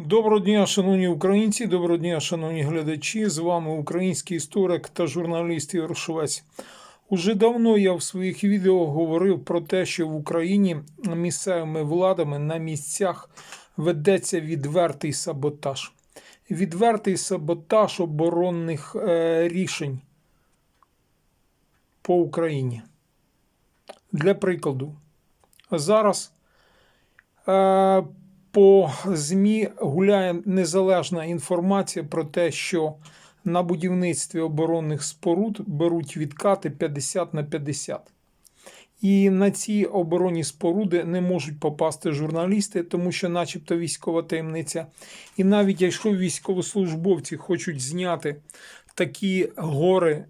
Доброго дня, шановні українці, доброго дня, шановні глядачі. З вами український історик та журналіст Ігор Швець. Уже давно я в своїх відео говорив про те, що в Україні місцевими владами на місцях ведеться відвертий саботаж. Відвертий саботаж оборонних е, рішень по Україні. Для прикладу, зараз е, по ЗМІ гуляє незалежна інформація про те, що на будівництві оборонних споруд беруть відкати 50 на 50. І на ці оборонні споруди не можуть попасти журналісти, тому що, начебто, військова таємниця. І навіть якщо військовослужбовці хочуть зняти такі гори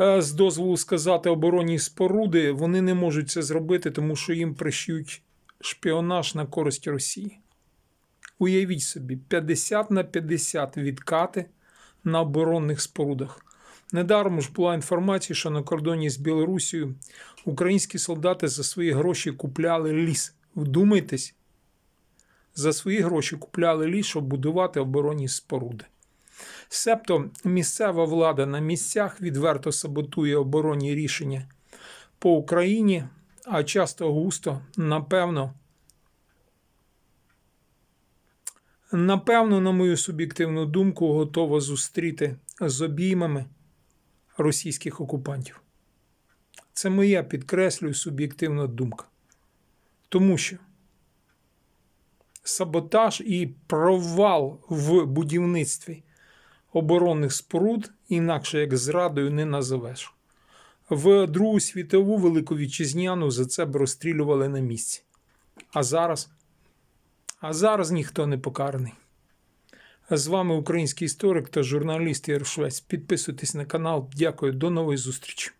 е, з дозволу сказати оборонні споруди, вони не можуть це зробити, тому що їм пришьють шпіонаж на користь Росії. Уявіть собі, 50 на 50 відкати на оборонних спорудах. Недаром ж була інформація, що на кордоні з Білорусією українські солдати за свої гроші купляли ліс. Вдумайтесь, за свої гроші купляли ліс, щоб будувати оборонні споруди. Себто місцева влада на місцях відверто саботує оборонні рішення по Україні, а часто густо, напевно, напевно, на мою суб'єктивну думку, готова зустріти з обіймами російських окупантів. Це моя підкреслюю суб'єктивна думка. Тому що саботаж і провал в будівництві оборонних споруд інакше як зрадою не називеш. В Другу світову Велику Вітчизняну за це б розстрілювали на місці. А зараз? А зараз ніхто не покараний. З вами український історик та журналіст Єр Швець. Підписуйтесь на канал. Дякую, до нової зустрічі.